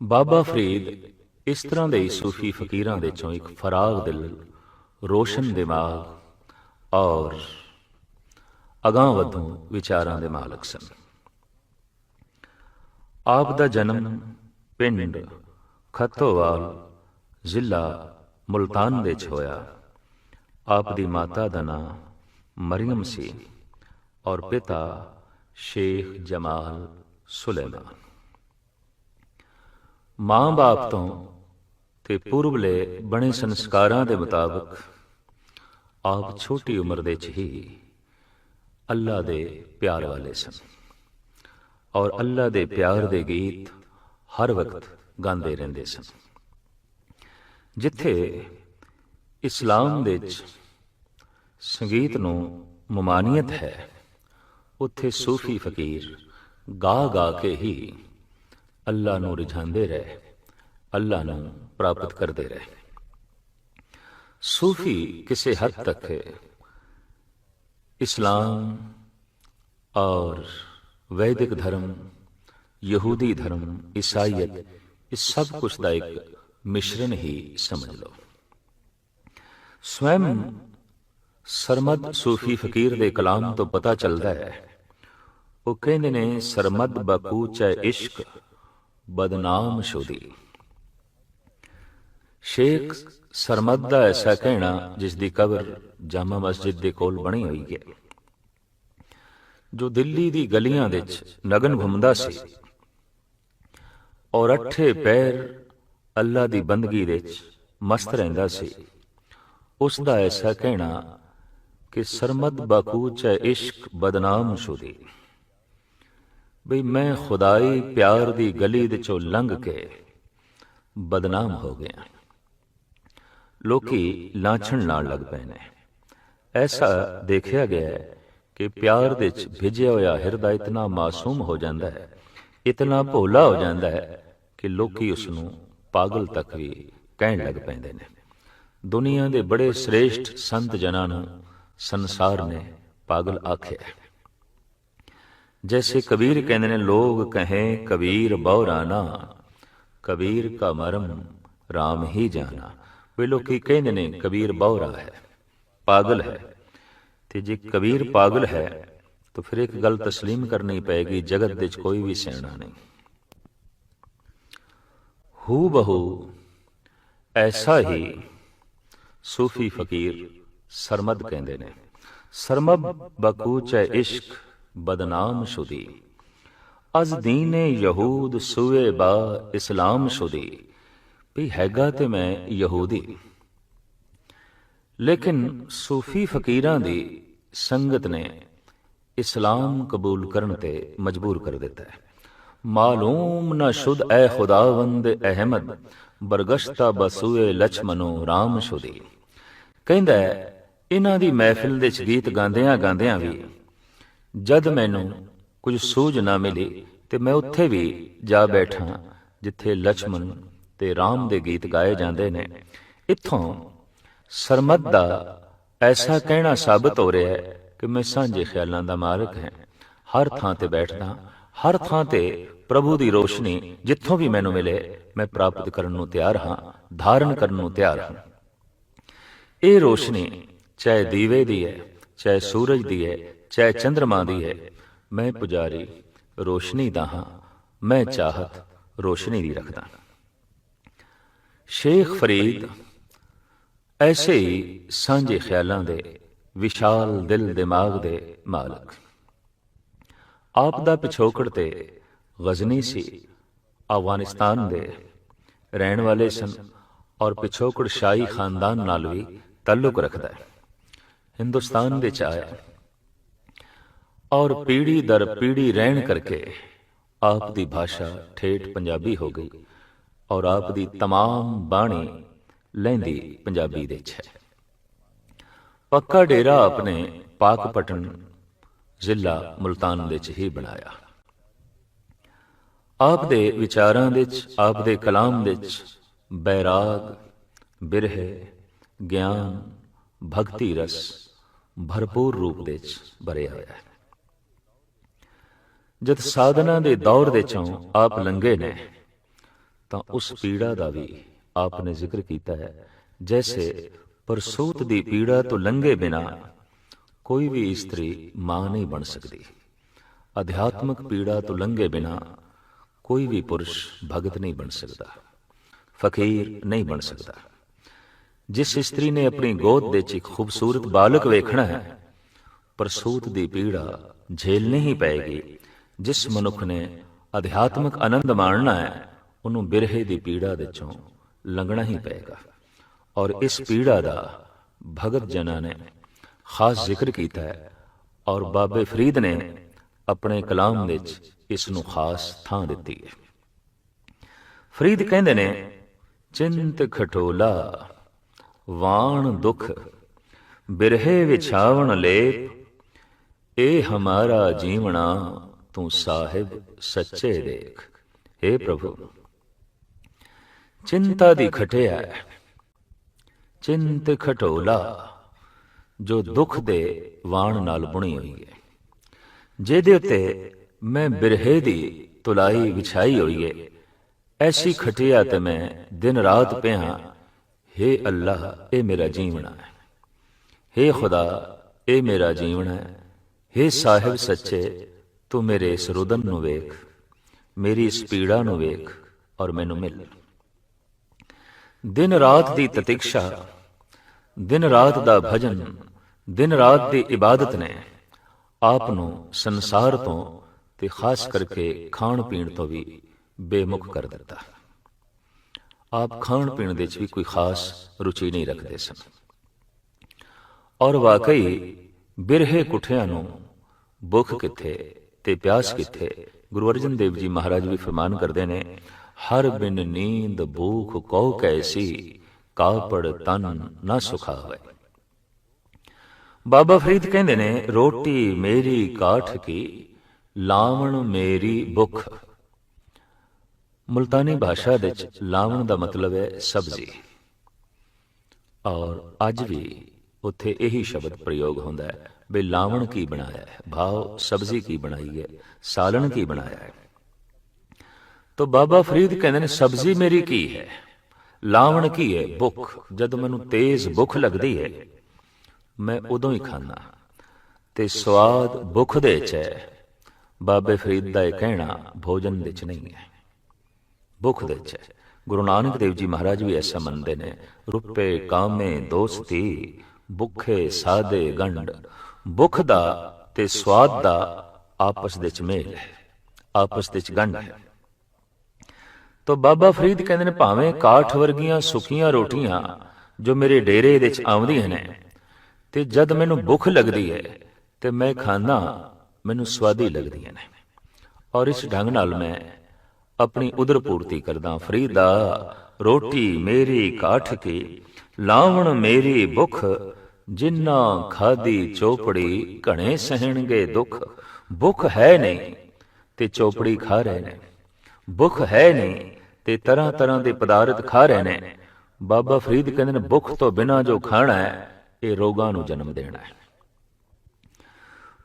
ਬਾਬਾ ਫਰੀਦ ਇਸ ਤਰ੍ਹਾਂ ਦੇ ਸੂਫੀ ਫਕੀਰਾਂ ਦੇ ਚੋਂ ਇੱਕ ਫਰਾਗ ਦਿਲ, ਰੋਸ਼ਨ ਦਿਮਾਗ ਔਰ ਅਗਾਂਹ ਵਧੂ ਵਿਚਾਰਾਂ ਦੇ ਮਾਲਕ ਸਨ। ਆਪ ਦਾ ਜਨਮ ਪਿੰਡ ਖੱਤੋਵਾਲ, ਜ਼ਿਲ੍ਹਾ ਮੁਲਤਾਨ ਵਿੱਚ ਹੋਇਆ। ਆਪ ਦੀ ਮਾਤਾ ਦਾ ਨਾਮ ਮਰੀਮ ਸੀ ਔਰ ਪਿਤਾ ਸ਼ੇਖ ਜਮਾਲ ਸੁਲੇਮਾਨ। ਮਾਂ-ਬਾਪ ਤੋਂ ਤੇ ਪੂਰਬਲੇ ਬਣੇ ਸੰਸਕਾਰਾਂ ਦੇ ਮੁਤਾਬਕ ਆਪ ਛੋਟੀ ਉਮਰ ਦੇ ਚ ਹੀ ਅੱਲਾ ਦੇ ਪਿਆਰ ਵਾਲੇ ਸਨ। ਔਰ ਅੱਲਾ ਦੇ ਪਿਆਰ ਦੇ ਗੀਤ ਹਰ ਵਕਤ ਗਾਉਂਦੇ ਰਹਿੰਦੇ ਸਨ। ਜਿੱਥੇ ਇਸਲਾਮ ਦੇ ਵਿੱਚ ਸੰਗੀਤ ਨੂੰ ਮਮਾਨੀਅਤ ਹੈ, ਉੱਥੇ ਸੂਫੀ ਫਕੀਰ ਗਾ ਗਾ ਕੇ ਹੀ ਅੱਲਾ ਨੂੰ ਰਿਝਾਉਂਦੇ ਰਹੇ ਅੱਲਾ ਨੂੰ ਪ੍ਰਾਪਤ ਕਰਦੇ ਰਹੇ ਸੂਫੀ ਕਿਸੇ ਹੱਦ ਤੱਕ ਇਸਲਾਮ और वैदिक धर्म ਯਹੂਦੀ ਧਰਮ ਈਸਾਈਅਤ ਇਸ ਸਭ ਕੁਝ ਦਾ ਇੱਕ ਮਿਸ਼ਰਣ ਹੀ ਸਮਝ ਲਓ ਸਵੈਮ ਸਰਮਦ ਸੂਫੀ ਫਕੀਰ ਦੇ ਕਲਾਮ ਤੋਂ ਪਤਾ ਚੱਲਦਾ ਹੈ ਉਹ ਕਹਿੰਦੇ ਨੇ ਸਰਮਦ ਬਕੂਚ ਇਸ਼ਕ ਬਦਨਾਮ ਸ਼ੁਦੀ ਸ਼ੇਖ ਸਰਮਦ ਦਾ ਐਸਾ ਕਹਿਣਾ, ਜਿਸ ਦੀ ਕਬਰ ਜਾਮਾ ਮਸਜਿਦ ਦੇ ਕੋਲ ਬਣੀ ਹੋਈ ਹੈ। ਜੋ ਦਿੱਲੀ ਦੀ ਗਲੀਆਂ ਵਿੱਚ ਨਗਨ ਘੁੰਮਦਾ ਸੀ ਔਰ ਅੱਠੇ ਪੈਰ ਅੱਲਾ ਦੀ ਬੰਦਗੀ ਵਿੱਚ ਮਸਤ ਰਹਿੰਦਾ ਸੀ, ਉਸ ਦਾ ਐਸਾ ਕਹਿਣਾ ਕਿ ਸਰਮਦ ਬਾਕੂ ਚ ਇਸ਼ਕ ਬਦਨਾਮ ਸ਼ੁਦੀ ਬਈ ਮੈਂ ਖੁਦਾਈ ਪਿਆਰ ਦੀ ਗਲੀ ਦੇ ਚੋਂ ਲੰਘ ਕੇ ਬਦਨਾਮ ਹੋ ਗਿਆ। ਲੋਕੀ ਲਾਛਣ ਨਾਲ ਲੱਗ ਪਏ ਨੇ। ਐਸਾ ਦੇਖਿਆ ਗਿਆ ਹੈ ਕਿ ਪਿਆਰ ਦੇ ਵਿੱਚ ਭਿਜਿਆ ਹੋਇਆ ਹਿਰਦਾ ਇਤਨਾ ਮਾਸੂਮ ਹੋ ਜਾਂਦਾ ਹੈ, ਇਤਨਾ ਭੋਲਾ ਹੋ ਜਾਂਦਾ ਹੈ ਕਿ ਲੋਕੀ ਉਸ ਨੂੰ ਪਾਗਲ ਤੱਕ ਵੀ ਕਹਿਣ ਲੱਗ ਪੈਂਦੇ ਨੇ। ਦੁਨੀਆ ਦੇ ਬੜੇ ਸ੍ਰੇਸ਼ਟ ਸੰਤ ਜਨਾਂ ਨੂੰ ਸੰਸਾਰ ਨੇ ਪਾਗਲ ਆਖਿਆ ਜੈਸੇ ਕਬੀਰ ਕਹਿੰਦੇ ਨੇ ਲੋਗ ਕਹੇ ਕਬੀਰ ਬੌਰਾਨਾ ਕਬੀਰ ਕਾ ਮਰਮ RAM ਹੀ ਜਾਣਾ ਵੇ ਲੋਕੀ ਕਹਿੰਦੇ ਨੇ ਕਬੀਰ ਬੌਰਾ ਹੈ ਪਾਗਲ ਹੈ ਤੇ ਜੇ ਕਬੀਰ ਪਾਗਲ ਹੈ ਤਾਂ ਫਿਰ ਇੱਕ ਗੱਲ تسلیم ਕਰਨੀ ਪਏਗੀ ਜਗਤ ਵਿੱਚ ਕੋਈ ਵੀ ਸਿਆਣਾ ਨਹੀਂ ਹੂ ਬਹੂ ਐਸਾ ਹੀ ਸੂਫੀ ਫਕੀਰ ਸਰਮਦ ਕਹਿੰਦੇ ਨੇ ਸਰਮਬ ਬਕੂਚ ਇਸ਼ਕ ਬਦਨਾਮ ਸ਼ੁਦੀ ਅਜ਼ ਦੀਨੇ ਯਹੂਦ ਸੂਏ ਬਾ ਇਸਲਾਮ ਸ਼ੁਦੀ ਵੀ ਹੈਗਾ ਤੇ ਮੈਂ ਯਹੂਦੀ। ਲੇਕਿਨ ਸੂਫੀ ਫਕੀਰਾਂ ਦੀ ਸੰਗਤ ਨੇ ਇਸਲਾਮ ਕਬੂਲ ਕਰਨ ਤੇ ਮਜਬੂਰ ਕਰ ਦਿੱਤਾ ਹੈ। ਮਾਲੂਮ ਨਾ ਸ਼ੁਦ ਐ ਖੁਦਾਵੰਦ ਅਹਿਮਦ, ਬਰਗਸ਼ਤਾ ਬਸੂਏ ਲਛਮਨੋ ਰਾਮ ਸ਼ੁਦੀ ਕਹਿੰਦਾ ਇਹਨਾਂ ਦੀ ਮਹਿਫਿਲ ਦੇ ਚ ਗੀਤ ਗਾਉਂਦਿਆਂ ਗਾਉਂਦਿਆਂ ਵੀ ਜਦ ਮੈਨੂੰ ਕੁਝ ਸੂਝ ਨਾ ਮਿਲੀ ਤੇ ਮੈਂ ਉੱਥੇ ਵੀ ਜਾ ਬੈਠਾ, ਜਿੱਥੇ ਲਛਮਨ ਤੇ ਰਾਮ ਦੇ ਗੀਤ ਗਾਏ ਜਾਂਦੇ ਨੇ। ਇੱਥੋਂ ਸਰਮਦ ਦਾ ਐਸਾ ਕਹਿਣਾ ਸਾਬਤ ਹੋ ਰਿਹਾ ਹੈ ਕਿ ਮੈਂ ਸਾਂਝੇ ਖਿਆਲਾਂ ਦਾ ਮਾਲਕ ਹਾਂ। ਹਰ ਥਾਂ ਤੇ ਬੈਠਦਾ, ਹਰ ਥਾਂ ਤੇ ਪ੍ਰਭੂ ਦੀ ਰੋਸ਼ਨੀ ਜਿੱਥੋਂ ਵੀ ਮੈਨੂੰ ਮਿਲੇ, ਮੈਂ ਪ੍ਰਾਪਤ ਕਰਨ ਨੂੰ ਤਿਆਰ ਹਾਂ, ਧਾਰਨ ਕਰਨ ਨੂੰ ਤਿਆਰ ਹਾਂ। ਇਹ ਰੋਸ਼ਨੀ ਚਾਹੇ ਦੀਵੇ ਦੀ ਹੈ, ਚਾਹੇ ਸੂਰਜ ਦੀ ਹੈ ਚਾਹੇ ਚੰ드ਰਮਾ ਦੀ ਹੈ। ਮੈਂ ਪੁਜਾਰੀ, ਰੋਸ਼ਨੀ ਦਾ ਹਾਂ। ਮੈਂ ਚਾਹਤ, ਰੋਸ਼ਨੀ ਦੀ ਰੱਖਦਾ। ਸ਼ੇਖ ਫਰੀਦ, ਐਸੇ ਹੀ ਸਾਂਝੇ ਖਿਆਲਾਂ ਦੇ, ਵਿਸ਼ਾਲ ਦਿਲ ਦਿਮਾਗ ਦੇ ਮਾਲਕ। ਆਪ ਦਾ ਪਿਛੋਕੜ ਤੇ ਗਜ਼ਨੀ ਸੀ। ਅਫਗਾਨਿਸਤਾਨ ਦੇ ਰਹਿਣ ਵਾਲੇ ਸਨ ਔਰ ਪਿਛੋਕੜ ਸ਼ਾਹੀ ਖਾਨਦਾਨ ਨਾਲ ਵੀ ਤਾਲੁਕ ਰੱਖਦਾ ਹੈ। ਹਿੰਦੁਸਤਾਨ ਵਿੱਚ ਆਇਆ। ਔਰ ਪੀੜੀ ਦਰ ਪੀੜੀ ਰਹਿਣ ਕਰਕੇ ਆਪ ਦੀ ਭਾਸ਼ਾ ਠੇਠ ਪੰਜਾਬੀ ਹੋ ਗਈ ਔਰ ਆਪ ਦੀ तमाम ਬਾਣੀ ਲਹਿੰਦੀ ਪੰਜਾਬੀ ਦੇ ਚ ਹੈ ਪੱਕਾ ਡੇਰਾ ਆਪਣੇ ਪਾਕਪਟਨ ਜ਼ਿਲ੍ਹਾ ਮੁਲਤਾਨ ਵਿੱਚ ਹੀ ਬਣਾਇਆ ਆਪ ਦੇ ਵਿਚਾਰਾਂ ਵਿੱਚ ਆਪ ਦੇ ਕਲਾਮ ਵਿੱਚ ਬੈਰਾਗ ਬਿਰਹਿ ਗਿਆਨ ਭਗਤੀ ਰਸ ਭਰਪੂਰ ਰੂਪ ਵਿੱਚ ਭਰਿਆ ਹੋਇਆ ਹੈ ਜਦ ਸਾਧਨਾ ਦੇ ਦੌਰ ਦੇ ਚੋਂ ਆਪ ਲੰਘੇ ਨੇ, ਤਾਂ ਉਸ ਪੀੜਾ ਦਾ ਵੀ ਆਪ ਨੇ ਜ਼ਿਕਰ ਕੀਤਾ ਹੈ। ਜੈਸੇ ਪਰਸੂਤ ਦੀ ਪੀੜਾ ਤੋਂ ਲੰਘੇ ਬਿਨਾ ਕੋਈ ਵੀ ਇਸਤਰੀ ਮਾਂ ਨਹੀਂ ਬਣ ਸਕਦੀ। ਅਧਿਆਤਮਕ ਪੀੜਾ ਤੋਂ ਲੰਘੇ ਬਿਨਾ ਕੋਈ ਵੀ ਪੁਰਸ਼ ਭਗਤ ਨਹੀਂ ਬਣ ਸਕਦਾ, ਫਕੀਰ ਨਹੀਂ ਬਣ ਸਕਦਾ। ਜਿਸ ਇਸਤਰੀ ਨੇ ਆਪਣੀ ਗੋਦ ਦੇ ਵਿੱਚ ਇੱਕ ਖੂਬਸੂਰਤ ਬਾਲਕ ਵੇਖਣਾ ਹੈ, ਪਰਸੂਤ ਦੀ ਪੀੜਾ ਝੇਲਣੀ ਹੀ ਪਏਗੀ। ਜਿਸ ਮਨੁੱਖ ਨੇ ਅਧਿਆਤਮਿਕ ਆਨੰਦ ਮਾਣਨਾ ਹੈ, ਉਹਨੂੰ ਬਿਰਹੇ ਦੀ ਪੀੜਾ ਵਿੱਚੋਂ ਲੰਘਣਾ ਹੀ ਪਏਗਾ। ਔਰ ਇਸ ਪੀੜਾ ਦਾ ਭਗਤ ਜਨਾਂ ਨੇ ਖਾਸ ਜ਼ਿਕਰ ਕੀਤਾ ਹੈ ਔਰ ਬਾਬੇ ਫਰੀਦ ਨੇ ਆਪਣੇ ਕਲਾਮ ਵਿੱਚ ਇਸ ਨੂੰ ਖਾਸ ਥਾਂ ਦਿੱਤੀ ਹੈ। ਫਰੀਦ ਕਹਿੰਦੇ ਨੇ, ਚਿੰਤ ਖਟੋਲਾ, ਵਾਣ ਦੁਖ, ਬਿਰਹੇ ਵਿਛਾਵਣ ਲੇਪ, ਇਹ ਹਮਾਰਾ ਜੀਵਣਾ ਤੂੰ ਸਾਹਿਬ ਸੱਚੇ ਦੇਖ हे ਪ੍ਰਭੂ ਚਿੰਤਾ ਦੀ ਖਟਿਆ ਹੈ। ਚਿੰਤ ਖਟੋਲਾ ਜੋ ਦੁੱਖ ਦੇ ਵਾਣ ਨਾਲ ਬੁਣੀ ਹੋਈ ਹੈ ਜਿਹਦੇ ਉੱਤੇ ਮੈਂ ਬਿਰਹੇ ਦੀ ਤੁਲਾਈ ਵਿਛਾਈ ਹੋਈ ਹੈ ਐਸੀ ਖਟਿਆ ਤੇ ਮੈਂ ਦਿਨ ਰਾਤ ਪਿਆ हे ਅੱਲਾਹ ਇਹ ਮੇਰਾ ਜੀਵਣਾ ਹੈ हे ਖੁਦਾ ਇਹ ਮੇਰਾ ਜੀਵਣਾ ਹੈ हे ਸਾਹਿਬ ਸੱਚੇ ਤੂੰ ਮੇਰੇ ਇਸ ਰੁਦਨ ਨੂੰ ਵੇਖ, ਮੇਰੀ ਇਸ ਪੀੜਾ ਨੂੰ ਵੇਖ ਔਰ ਮੈਨੂੰ ਮਿਲ। ਦਿਨ ਰਾਤ ਦੀ ਤਤਿਕਸ਼ਾ, ਦਿਨ ਰਾਤ ਦਾ ਭਜਨ, ਦਿਨ ਰਾਤ ਦੀ ਇਬਾਦਤ ਨੇ ਆਪ ਨੂੰ ਸੰਸਾਰ ਤੋਂ ਤੇ ਖਾਸ ਕਰਕੇ ਖਾਣ ਪੀਣ ਤੋਂ ਵੀ ਬੇਮੁਖ ਕਰ ਦਿੱਤਾ। ਆਪ ਖਾਣ ਪੀਣ ਦੇ ਵਿੱਚ ਵੀ ਕੋਈ ਖਾਸ ਰੁਚੀ ਨਹੀਂ ਰੱਖਦੇ ਸਨ। ਔਰ ਵਾਕਈ ਬਿਰਹੇ ਕੁੱਠਿਆਂ ਨੂੰ ਭੁੱਖ ਕਿੱਥੇ ਤੇ ਪਿਆਸ ਕਿੱਥੇ? ਗੁਰੂ ਅਰਜਨ ਦੇਵ ਜੀ ਮਹਾਰਾਜ ਵੀ ਫਰਮਾਨ ਕਰਦੇ ਨੇ, ਹਰ ਬਿਨ ਨੀਂਦ ਭੂਖ ਕਉ ਕੈਸੀ, ਕਾਪੜ ਤਨ ਨਾ ਸੁਖਾਵੇ। ਬਾਬਾ ਫਰੀਦ ਕਹਿੰਦੇ ਨੇ, ਰੋਟੀ ਮੇਰੀ ਕਾਠ ਕੀ, ਲਾਵਣ ਮੇਰੀ ਭੁੱਖ। ਮੁਲਤਾਨੀ ਭਾਸ਼ਾ ਦੇ ਵਿੱਚ ਲਾਵਣ ਦਾ ਮਤਲਬ ਹੈ ਸਬਜ਼ੀ। ਔਰ ਅੱਜ ਵੀ ਉੱਥੇ ਇਹੀ ਸ਼ਬਦ ਪ੍ਰਯੋਗ ਹੁੰਦਾ ਹੈ। ਵੀ ਲਾਵਣ ਕੀ ਬਣਾਇਆ ਹੈ? ਭਾਵ ਸਬਜ਼ੀ ਕੀ ਬਣਾਈ ਹੈ? ਸਾਲਣ ਕੀ ਬਣਾਇਆ ਹੈ? ਤੋ ਬਾਬਾ ਫਰੀਦ ਕਹਿੰਦੇ ਨੇ, ਸਬਜ਼ੀ ਮੇਰੀ ਕੀ ਹੈ? ਲਾਵਣ ਕੀ ਹੈ? ਭੁੱਖ। ਜਦੋਂ ਮੈਨੂੰ ਤੇਜ਼ ਭੁੱਖ ਲੱਗਦੀ ਹੈ, ਮੈਂ ਉਦੋਂ ਹੀ ਖਾਣਾ ਤੇ ਸਵਾਦ ਭੁੱਖ ਦੇ ਚ ਹੈ। ਬਾਬੇ ਫਰੀਦ ਦਾ ਇਹ ਕਹਿਣਾ ਭੋਜਨ ਵਿੱਚ ਨਹੀਂ ਹੈ। ਭੁੱਖ ਦੇ ਚ ਹੈ। ਗੁਰੂ ਨਾਨਕ ਦੇਵ ਜੀ ਮਹਾਰਾਜ ਵੀ ਐਸਾ ਮੰਨਦੇ ਨੇ ਰੁਪਏ ਕਾਮੇ ਦੋਸਤੀ, ਭੁੱਖੇ ਸਾਦੇ ਗੰਡ ਭੁੱਖ ਦਾ ਤੇ ਸਵਾਦ ਦਾ ਆਪਸ ਦੇ ਚ ਮੇਲ ਹੈ, ਆਪਸ ਦੇ ਚ ਗੰਡ ਹੈ। ਤੋ ਬਾਬਾ ਫਰੀਦ ਕਹਿੰਦੇ ਨੇ, ਭਾਵੇਂ ਕਾਠ ਵਰਗੀਆਂ ਸੁੱਕੀਆਂ ਰੋਟੀਆਂ ਜੋ ਮੇਰੇ ਡੇਰੇ ਦੇ ਚ ਆਉਂਦੀਆਂ ਨੇ, ਤੇ ਜਦ ਮੈਨੂੰ ਭੁੱਖ ਲੱਗਦੀ ਹੈ, ਤੇ ਮੈਂ ਖਾਂਦਾ, ਮੈਨੂੰ ਸਵਾਦੀ ਲੱਗਦੀਆਂ ਨੇ। ਔਰ ਇਸ ਢੰਗ ਨਾਲ ਮੈਂ ਆਪਣੀ ਉਦਰ ਪੂਰਤੀ ਕਰਦਾ, ਫਰੀਦਾ ਰੋਟੀ ਮੇਰੀ ਕਾਠ ਕੀ, ਲਾਵਣ ਮੇਰੀ ਭੁੱਖ ਜਿੰਨਾ ਖਾਦੀ ਚੋਪੜੀ ਘਣੇ ਸਹਿਣਗੇ ਦੁੱਖ, ਭੁੱਖ ਹੈ ਨਹੀਂ ਤੇ ਚੋਪੜੀ ਖਾ ਰਹੇ ਨੇ। ਭੁੱਖ ਹੈ ਨਹੀਂ ਤੇ ਤਰ੍ਹਾਂ ਤਰ੍ਹਾਂ ਦੇ ਪਦਾਰਥ ਖਾ ਰਹੇ ਨੇ। ਬਾਬਾ ਫਰੀਦ ਕਹਿੰਦੇ ਨੇ, ਭੁੱਖ ਤੋਂ ਬਿਨਾ ਜੋ ਖਾਣਾ ਹੈ, ਇਹ ਰੋਗਾਂ ਨੂੰ ਜਨਮ ਦੇਣਾ ਹੈ।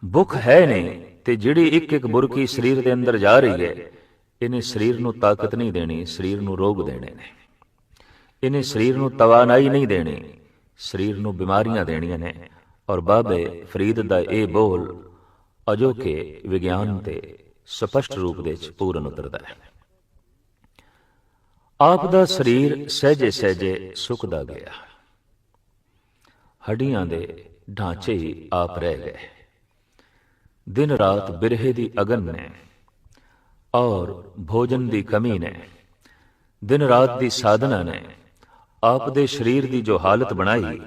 ਭੁੱਖ ਹੈ ਨਹੀਂ ਤੇ ਜਿਹੜੀ ਇੱਕ ਇੱਕ ਬੁਰਕੀ ਸਰੀਰ ਦੇ ਅੰਦਰ ਜਾ ਰਹੀ ਹੈ, ਇਹਨੇ ਸਰੀਰ ਨੂੰ ਤਾਕਤ ਨਹੀਂ ਦੇਣੀ, ਸਰੀਰ ਨੂੰ ਰੋਗ ਦੇਣੇ ਨੇ। ਇਹਨੇ ਸਰੀਰ ਨੂੰ ਤਵਾਨਾਈ ਨਹੀਂ ਦੇਣੀ ਸਰੀਰ ਨੂੰ ਬਿਮਾਰੀਆਂ ਦੇਣੀਆਂ ਨੇ ਔਰ ਬਾਬੇ ਫਰੀਦ ਦਾ ਇਹ ਬੋਲ ਅਜੋਕੇ ਵਿਗਿਆਨ ਤੇ ਸਪਸ਼ਟ ਰੂਪ ਦੇ ਵਿੱਚ ਪੂਰਨ ਉਤਰਦਾ ਹੈ। ਆਪ ਦਾ ਸਰੀਰ ਸਹਿਜੇ ਸਹਿਜੇ ਸੁੱਕਦਾ ਗਿਆ। ਹੱਡੀਆਂ ਦੇ ਢਾਂਚੇ ਹੀ ਆਪ ਰਹਿ ਗਏ। ਦਿਨ ਰਾਤ ਬਿਰਹੇ ਦੀ ਅਗਨ ਨੇ ਔਰ ਭੋਜਨ ਦੀ ਕਮੀ ਨੇ। ਦਿਨ ਰਾਤ ਦੀ ਸਾਧਨਾ ਨੇ ਆਪ ਦੇ ਸਰੀਰ ਦੀ ਜੋ ਹਾਲਤ ਬਣਾਈ,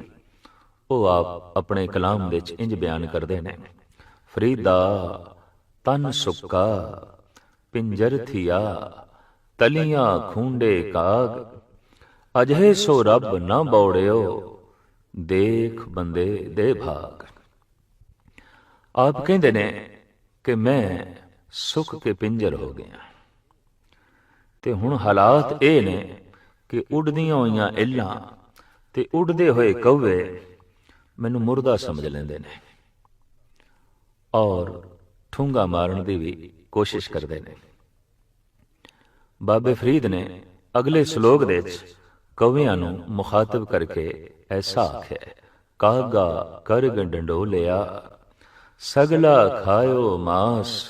ਉਹ ਆਪ ਆਪਣੇ ਕਲਾਮ ਵਿੱਚ ਇੰਜ ਬਿਆਨ ਕਰਦੇ ਨੇ, ਫਰੀਦਾ ਤਨ ਸੁੱਕਾ, ਪਿੰਜਰ ਥਿਆ, ਤਲੀਆਂ ਖੁੰਡੇ ਕਾਗ ਅਜੇ ਸੋ ਰੱਬ ਨਾ ਬੌੜਿਓ, ਦੇਖ ਬੰਦੇ ਦੇ ਭਾਗ। ਆਪ ਕਹਿੰਦੇ ਨੇ ਕਿ ਮੈਂ ਸੁੱਕ ਕੇ ਪਿੰਜਰ ਹੋ ਗਿਆ। ਤੇ ਹੁਣ ਹਾਲਾਤ ਇਹ ਨੇ ਕਿ ਉੱਡਦੀਆਂ ਹੋਈਆਂ ਇੱਲਾਂ ਤੇ ਉੱਡਦੇ ਹੋਏ ਕੌਵੇ ਮੈਨੂੰ ਮੁਰਦਾ ਸਮਝ ਲੈਂਦੇ ਨੇ ਔਰ ਠੁੰਗਾ ਮਾਰਨ ਦੀ ਵੀ ਕੋਸ਼ਿਸ਼ ਕਰਦੇ ਨੇ। ਬਾਬੇ ਫਰੀਦ ਨੇ ਅਗਲੇ ਸ਼ਲੋਕ ਦੇ ਵਿੱਚ ਕਵਿਆਂ ਨੂੰ ਮੁਖਾਤਬ ਕਰਕੇ ਐਸਾ ਆਖਿਆ, ਕਾਗਾ ਕਰਗ ਗੰਡੋ ਲਿਆ ਸਗਲਾ ਖਾਇਓ ਮਾਸ,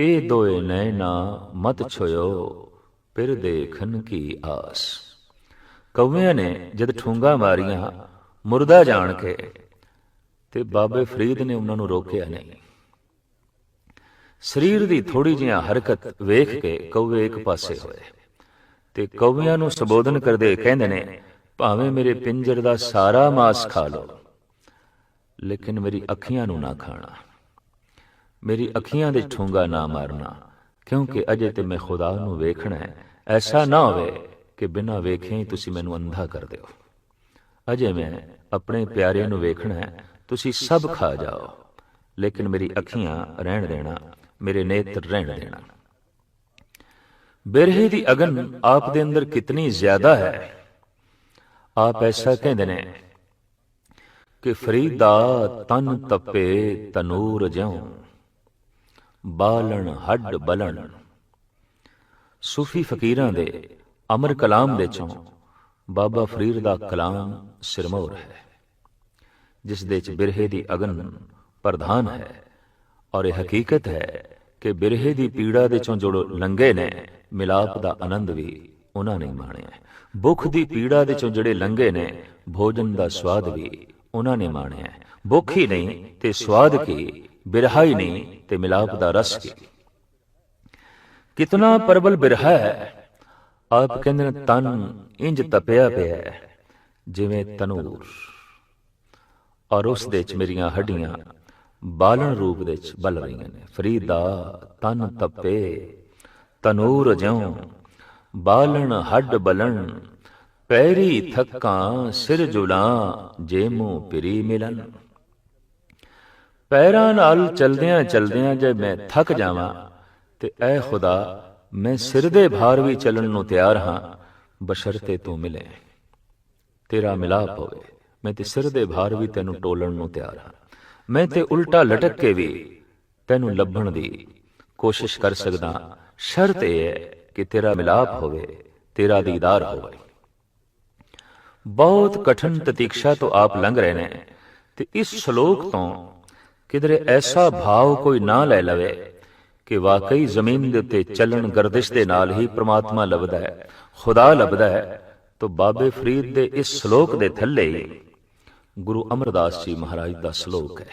ਇਹ ਦੋਏ ਨੈਣਾ ਮਤ ਛੋਇਓ। ਫਿਰ ਦੇਖਣ ਕੀ ਆਸ। ਕੌਵਿਆਂ ਨੇ ਜਦ ਠੂੰਗਾ ਮਾਰੀਆਂ, ਮੁਰਦਾ ਜਾਣ ਕੇ ਤੇ ਬਾਬੇ ਫਰੀਦ ਨੇ ਉਹਨਾਂ ਨੂੰ ਰੋਕਿਆ ਨਹੀਂ। ਸਰੀਰ ਦੀ ਥੋੜੀ ਜਿਹੀ ਹਰਕਤ ਵੇਖ ਕੇ ਕੌਵੇ ਇੱਕ ਪਾਸੇ ਹੋਏ ਤੇ ਕੌਵਿਆਂ ਨੂੰ ਸੰਬੋਧਨ ਕਰਦੇ ਕਹਿੰਦੇ ਨੇ, ਭਾਵੇਂ ਮੇਰੇ ਪਿੰਜਰ ਦਾ ਸਾਰਾ ਮਾਸ ਖਾ ਲਓ, ਲੇਕਿਨ ਮੇਰੀ ਅੱਖੀਆਂ ਨੂੰ ਨਾ ਖਾਣਾ, ਮੇਰੀ ਅੱਖੀਆਂ ਦੇ ਠੂੰਗਾ ਨਾ ਮਾਰਨਾ ਕਿਉਂਕਿ ਅਜੇ ਤੇ ਮੈਂ ਖੁਦਾ ਨੂੰ ਵੇਖਣਾ ਹੈ। ਐਸਾ ਨਾ ਹੋਵੇ ਕਿ ਬਿਨਾਂ ਵੇਖੇ ਹੀ ਤੁਸੀਂ ਮੈਨੂੰ ਅੰਧਾ ਕਰ ਦਿਓ। ਅਜੇ ਮੈਂ ਆਪਣੇ ਪਿਆਰੇ ਨੂੰ ਵੇਖਣਾ ਹੈ। ਤੁਸੀਂ ਸਭ ਖਾ ਜਾਓ। ਲੇਕਿਨ ਮੇਰੀ ਅੱਖੀਆਂ ਰਹਿਣ ਦੇਣਾ, ਮੇਰੇ ਨੇਤਰ ਰਹਿਣ ਦੇਣਾ। ਬਿਰਹੇ ਦੀ ਅਗਨ ਆਪ ਦੇ ਅੰਦਰ ਕਿਤਨੀ ਜ਼ਿਆਦਾ ਹੈ। ਆਪ ਐਸਾ ਕਹਿੰਦੇ ਨੇ ਕਿ ਫਰੀਦਾ ਤਨ ਤਪੇ ਤਨੂਰ ਜਿਉਂ। ਬਾਲਣ, ਹੱਡ ਬਲਣ ਸੂਫੀ ਫਕੀਰਾਂ ਦੇ ਅਮਰ ਕਲਾਮ ਦੇ ਚੋਂ ਬਾਬਾ ਫਰੀਦ ਦਾ ਕਲਾਮ ਸਿਰਮੌਰ ਹੈ, ਜਿਸ ਦੇ ਚ ਬਿਰਹੇ ਦੀ ਅਗਨ ਪ੍ਰਧਾਨ ਹੈ ਔਰ ਇਹ ਹਕੀਕਤ ਹੈ ਕਿ ਬਿਰਹੇ ਦੀ ਪੀੜਾ ਦੇ ਚੋਂ ਜੋ ਲੰਗੇ ਨੇ, ਮਿਲਾਪ ਦਾ ਆਨੰਦ ਵੀ ਉਹਨਾਂ ਨੇ ਮਾਣਿਆ ਹੈ। ਭੁੱਖ ਦੀ ਪੀੜਾ ਦੇ ਚੋਂ ਜਿਹੜੇ ਲੰਗੇ ਨੇ, ਭੋਜਨ ਦਾ ਸਵਾਦ ਵੀ ਉਹਨਾਂ ਨੇ ਮਾਣਿਆ ਹੈ। ਭੁੱਖ ਹੀ ਨਹੀਂ ਤੇ ਸਵਾਦ ਕੀ ਬਿਰਹਾ ਹੀ ਨਹੀਂ ਤੇ ਮਿਲਾਪ ਦਾ ਰਸ ਕੀ। ਕਿਤਨਾ ਪਰਬਲ ਬਿਰਹਾ ਹੈ, ਆਪ ਕਹਿੰਦੇ ਨੇ ਤਨ ਇੰਜ ਤਪਿਆ ਪਿਆ ਹੈ, ਜਿਵੇਂ ਤਨੂਰ। ਔਰ ਉਸ ਦੇ ਚ ਮੇਰੀਆਂ ਹੱਡੀਆਂ ਬਾਲਣ ਰੂਪ ਦੇ ਚ ਬਲ ਰਹੀਆਂ ਨੇ। ਫਰੀਦਾ, ਤਨ ਤਪੇ, ਤਨੂਰ ਜਿਉ, ਬਾਲਣ ਹੱਡ ਬਲਣ, ਪੈਰੀ ਥੱਕਾਂ ਸਿਰ ਜੁਲਾਂ, ਜੇ ਮੂੰ ਪਿਰੀ ਮਿਲਨ ਪੈਰਾਂ ਨਾਲ ਚਲਦਿਆਂ ਚਲਦਿਆਂ ਜੇ ਮੈਂ ਥੱਕ ਜਾਵਾਂ, ਤੇ ਐ ਖੁਦਾ, ਮੈਂ ਸਿਰ ਦੇ ਭਾਰ ਵੀ ਚੱਲਣ ਨੂੰ ਤਿਆਰ ਹਾਂ ਬਸ਼ਰਤੇ ਤੂੰ ਮਿਲੇ। ਤੇਰਾ ਮਿਲਾਪ ਹੋਵੇ, ਮੈਂ ਤੇ ਸਿਰ ਦੇ ਭਾਰ ਵੀ ਤੈਨੂੰ ਟੋਲਣ ਨੂੰ ਤਿਆਰ ਹਾਂ। ਮੈਂ ਤੇ ਉਲਟਾ ਲਟਕ ਕੇ ਵੀ ਤੈਨੂੰ ਲੱਭਣ ਦੀ ਕੋਸ਼ਿਸ਼ ਕਰ ਸਕਦਾ ਸ਼ਰਤ ਇਹ ਹੈ ਕਿ ਤੇਰਾ ਮਿਲਾਪ ਹੋਵੇ, ਤੇਰਾ ਦੀਦਾਰ ਹੋਵੇ। ਬਹੁਤ ਕਠਨ ਤਤੀਕਸ਼ਾ ਤੋਂ ਆਪ ਲੰਘ ਰਹੇ ਨੇ, ਤੇ ਇਸ ਸ਼ਲੋਕ ਤੋਂ ਕਿਧਰੇ ਐਸਾ ਭਾਵ ਕੋਈ ਨਾ ਲੈ ਲਵੇ ਕਿ ਵਾਕਈ ਜ਼ਮੀਨ ਦੇ ਉੱਤੇ ਚੱਲਣ ਗਰਦਿਸ਼ ਦੇ ਨਾਲ ਹੀ ਪ੍ਰਮਾਤਮਾ ਲੱਭਦਾ ਹੈ, ਖੁਦਾ ਲੱਭਦਾ ਹੈ, ਤਾਂ ਬਾਬੇ ਫਰੀਦ ਦੇ ਇਸ ਸ਼ਲੋਕ ਦੇ ਥੱਲੇ ਗੁਰੂ ਅਮਰਦਾਸ ਜੀ ਮਹਾਰਾਜ ਦਾ ਸ਼ਲੋਕ ਹੈ।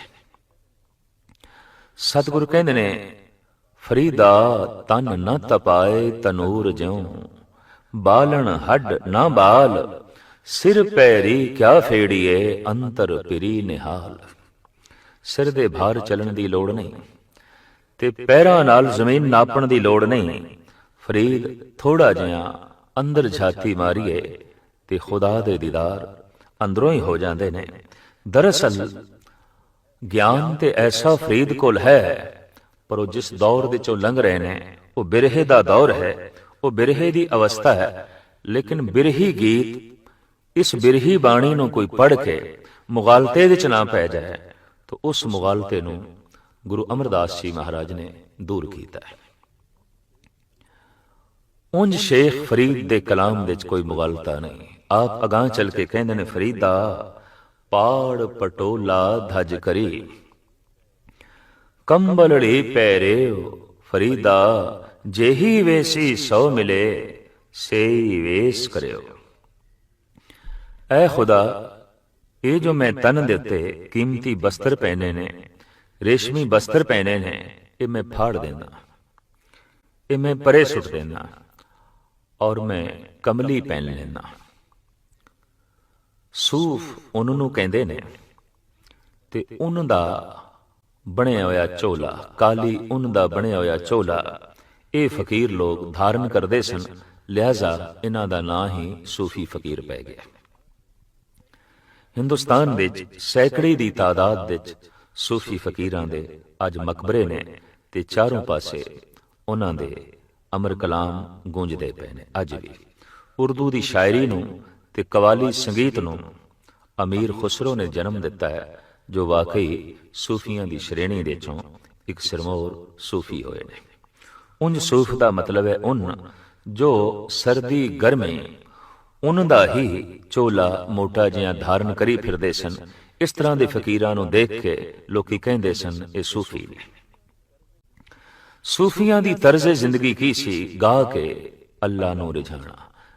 ਸਤਿਗੁਰੂ ਕਹਿੰਦੇ ਨੇ, ਫਰੀਦਾ ਤਨ ਨਾ ਤਪਾਏ ਤਨੂਰ ਜਿਉ, ਬਾਲਣ ਹੱਡ ਨਾ ਬਾਲ, ਸਿਰ ਪੈਰੀ ਕਿਆ ਫੇੜੀਏ ਅੰਤਰ ਪਿਰੀ ਨਿਹਾਲ। ਸਿਰ ਦੇ ਭਾਰ ਚੱਲਣ ਦੀ ਲੋੜ ਨਹੀਂ, ਤੇ ਪੈਰਾਂ ਨਾਲ ਜ਼ਮੀਨ ਨਾਪਣ ਦੀ ਲੋੜ ਨਹੀਂ। ਫਰੀਦ ਥੋੜਾ ਜਿਹਾ ਅੰਦਰ ਝਾਤੀ ਮਾਰੀਏ ਤੇ ਖੁਦਾ ਦੇ ਦੀਦਾਰ ਅੰਦਰੋਂ ਹੀ ਹੋ ਜਾਂਦੇ ਨੇ। ਦਰਅਸਲ ਗਿਆਨ ਤੇ ਐਸਾ ਫਰੀਦ ਕੋਲ ਹੈ, ਪਰ ਉਹ ਜਿਸ ਦੌਰ ਦੇ ਚੋਂ ਲੰਘ ਰਹੇ ਨੇ, ਉਹ ਬਿਰਹੇ ਦਾ ਦੌਰ ਹੈ, ਉਹ ਬਿਰਹੇ ਦੀ ਅਵਸਥਾ ਹੈ। ਲੇਕਿਨ ਬਿਰਹੀ ਗੀਤ ਇਸ ਬਿਰਹੀ ਬਾਣੀ ਨੂੰ ਕੋਈ ਪੜ੍ਹ ਕੇ ਮੁਗਾਲਤੇ ਵਿੱਚ ਨਾ ਪੈ ਜਾਏ। ਤਾਂ ਉਸ ਮੁਗਾਲਤੇ ਨੂੰ ਗੁਰੂ ਅਮਰਦਾਸ ਜੀ ਮਹਾਰਾਜ ਨੇ ਦੂਰ ਕੀਤਾ ਹੈ। ਉਂਝ ਸ਼ੇਖ ਫਰੀਦ ਦੇ ਕਲਾਮ ਵਿੱਚ ਕੋਈ ਮੁਗਾਲਤਾ ਨਹੀਂ। ਆਪ ਅਗਾਹ ਚੱਲ ਕੇ ਕਹਿੰਦੇ ਨੇ, ਫਰੀਦਾ, ਪਾੜ ਪਟੋਲਾ ਧਜ ਕਰੀ। ਕੰਬਲੜੀ ਪੈਰਿਓ, ਫਰੀਦਾ, ਜਿਹੀ ਵੇਸੀ ਸੋ ਮਿਲੇ, ਸੇਈ ਵੇਸ ਕਰਿਓ। ਐ ਖੁਦਾ ਇਹ ਜੋ ਮੈਂ ਤਨ ਦੇ ਉੱਤੇ ਕੀਮਤੀ ਬਸਤਰ ਪਹਿਨੇ ਨੇ, ਰੇਸ਼ਮੀ ਬਸਤਰ ਪਹਿਨੇ ਨੇ, ਇਹ ਮੈਂ ਫਾੜ ਦੇਣਾ। ਇਹ ਮੈਂ ਪਰੇ ਸੁੱਟ ਦੇਣਾ ਔਰ ਮੈਂ ਕਮਲੀ ਪਹਿਨ ਲੈਣਾ। ਸੂਫ ਉਹਨਾਂ ਨੂੰ ਕਹਿੰਦੇ ਨੇ ਤੇ ਉਹਨਾਂ ਦਾ ਬਣਿਆ ਹੋਇਆ ਝੋਲਾ, ਕਾਲੀ ਉਨ ਦਾ ਬਣਿਆ ਹੋਇਆ ਝੋਲਾ, ਇਹ ਫਕੀਰ ਲੋਕ ਧਾਰਨ ਕਰਦੇ ਸਨ, ਲਿਹਾਜ਼ਾ ਇਹਨਾਂ ਦਾ ਨਾਂ ਹੀ ਸੂਫੀ ਫਕੀਰ ਪੈ ਗਿਆ। ਹਿੰਦੁਸਤਾਨ ਵਿੱਚ ਸੈਕੜੇ ਦੀ ਤਾਦਾਦ ਵਿੱਚ ਸੂਫੀ ਫਕੀਰਾਂ ਦੇ ਅੱਜ ਮਕਬਰੇ ਨੇ ਤੇ ਚਾਰੋਂ ਪਾਸੇ ਉਹਨਾਂ ਦੇ ਅਮਰ ਕਲਾਮ ਗੂੰਜਦੇ ਪਏ ਨੇ। ਅੱਜ ਵੀ ਉਰਦੂ ਦੀ ਸ਼ਾਇਰੀ ਨੂੰ ਤੇ ਕਵਾਲੀ ਸੰਗੀਤ ਨੂੰ ਅਮੀਰ ਖੁਸਰੋ ਨੇ ਜਨਮ ਦਿੱਤਾ ਹੈ, ਜੋ ਵਾਕਈ ਸੂਫੀਆਂ ਦੀ ਸ਼੍ਰੇਣੀ ਦੇ ਚੋਂ ਇੱਕ ਸਿਰਮੌਰ ਸੂਫੀ ਹੋਏ ਨੇ। ਉਨ ਸੂਫ ਦਾ ਮਤਲਬ ਹੈ ਉਨ, ਜੋ ਸਰਦੀ ਗਰਮੀ ਉਹਨਾਂ ਦਾ ਹੀ ਚੋਲਾ ਮੋਟਾ ਜਿਹਾ ਧਾਰਨ ਕਰੀ ਫਿਰਦੇ ਸਨ। ਇਸ ਤਰ੍ਹਾਂ ਦੇ ਫਕੀਰਾਂ ਨੂੰ ਦੇਖ ਕੇ ਲੋਕੀ ਕਹਿੰਦੇ ਸਨ, ਇਹ ਸੂਫੀ ਨੇ। ਸੂਫੀਆਂ ਦੀ ਤਰਜ਼ ਜ਼ਿੰਦਗੀ ਕੀ ਸੀ? ਗਾ ਕੇ ਅੱਲਾ ਨੂੰ ਰਿਝਾਣਾ